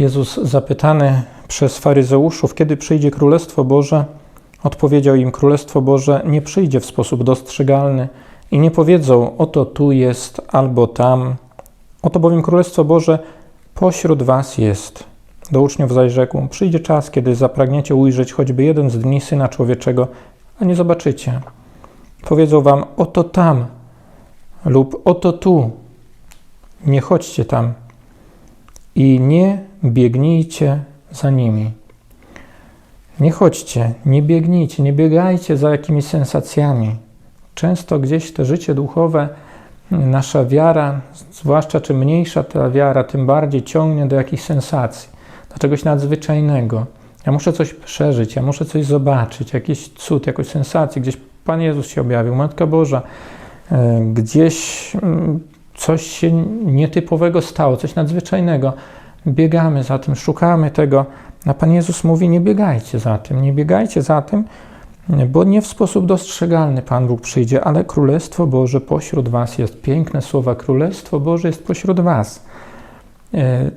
Jezus zapytany przez faryzeuszów, kiedy przyjdzie Królestwo Boże, odpowiedział im: Królestwo Boże nie przyjdzie w sposób dostrzegalny i nie powiedzą: Oto tu jest albo tam. Oto bowiem Królestwo Boże pośród Was jest. Do uczniów zaś rzekł: Przyjdzie czas, kiedy zapragniecie ujrzeć choćby jeden z dni syna człowieczego, a nie zobaczycie. Powiedzą Wam: Oto tam lub oto tu. Nie chodźcie tam i nie biegnijcie za nimi. Nie chodźcie, nie biegnijcie, nie biegajcie za jakimiś sensacjami. Często gdzieś to życie duchowe, nasza wiara, zwłaszcza czym mniejsza ta wiara, tym bardziej ciągnie do jakichś sensacji, do czegoś nadzwyczajnego. Ja muszę coś przeżyć, ja muszę coś zobaczyć, jakiś cud, jakąś sensację, gdzieś Pan Jezus się objawił, Matka Boża, e, gdzieś mm, coś się nietypowego stało, coś nadzwyczajnego. Biegamy za tym, szukamy tego. A Pan Jezus mówi: Nie biegajcie za tym, nie biegajcie za tym, bo nie w sposób dostrzegalny Pan Bóg przyjdzie, ale Królestwo Boże pośród Was jest. Piękne słowa: Królestwo Boże jest pośród Was. E,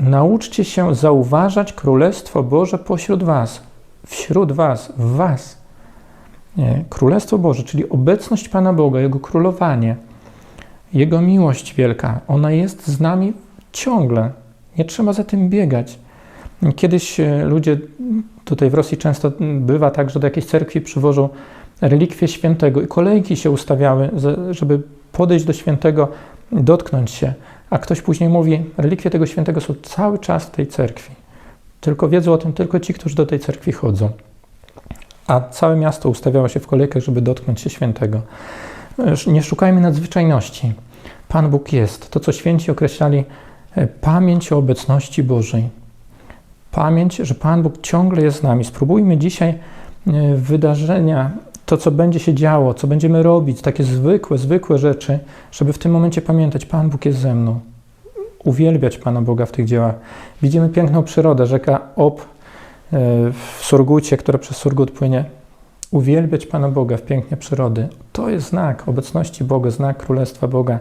Nauczcie się zauważać Królestwo Boże pośród Was, wśród Was, w Was. Nie, Królestwo Boże, czyli obecność Pana Boga, Jego królowanie, Jego miłość wielka, ona jest z nami ciągle. Nie trzeba za tym biegać. Kiedyś e, ludzie tutaj w Rosji często bywa tak, że do jakiejś cerkwi przywożą relikwie świętego i kolejki się ustawiały, żeby podejść do świętego, dotknąć się. A ktoś później mówi, relikwie tego świętego są cały czas w tej cerkwi. Tylko wiedzą o tym tylko ci, którzy do tej cerkwi chodzą. A całe miasto ustawiało się w kolejkach, żeby dotknąć się świętego. Nie szukajmy nadzwyczajności. Pan Bóg jest. To, co święci określali, e, pamięć o obecności Bożej. Pamięć, że Pan Bóg ciągle jest z nami. Spróbujmy dzisiaj e, wydarzenia, to, co będzie się działo, co będziemy robić, takie zwykłe, zwykłe rzeczy, żeby w tym momencie pamiętać, Pan Bóg jest ze mną. Uwielbiać Pana Boga w tych dziełach. Widzimy piękną przyrodę, rzeka Ob e, w Surgucie, która przez Surgut płynie. Uwielbiać Pana Boga w pięknie przyrody. To jest znak obecności Boga, znak Królestwa Boga.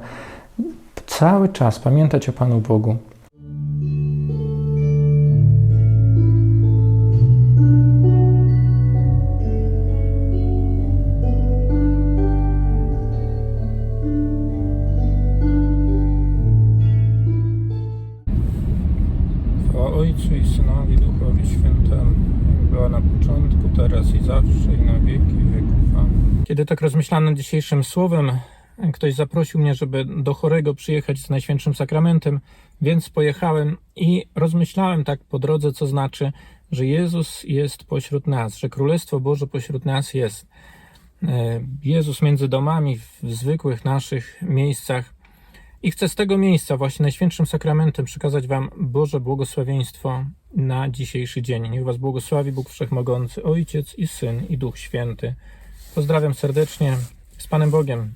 Cały czas pamiętać o Panu Bogu. Chwała Ojcu i Synowi, Duchowi Świętemu, jak była na początku, teraz i zawsze, i na wieki wieków. Amen. Kiedy tak rozmyślałem nad dzisiejszym słowem, ktoś zaprosił mnie, żeby do chorego przyjechać z Najświętszym Sakramentem, więc pojechałem i rozmyślałem tak po drodze, co znaczy, że Jezus jest pośród nas, że Królestwo Boże pośród nas jest. E, Jezus między domami, w zwykłych naszych miejscach, i chcę z tego miejsca, właśnie Najświętszym Sakramentem, przekazać Wam Boże błogosławieństwo na dzisiejszy dzień. Niech Was błogosławi Bóg Wszechmogący, Ojciec i Syn i Duch Święty. Pozdrawiam serdecznie z Panem Bogiem.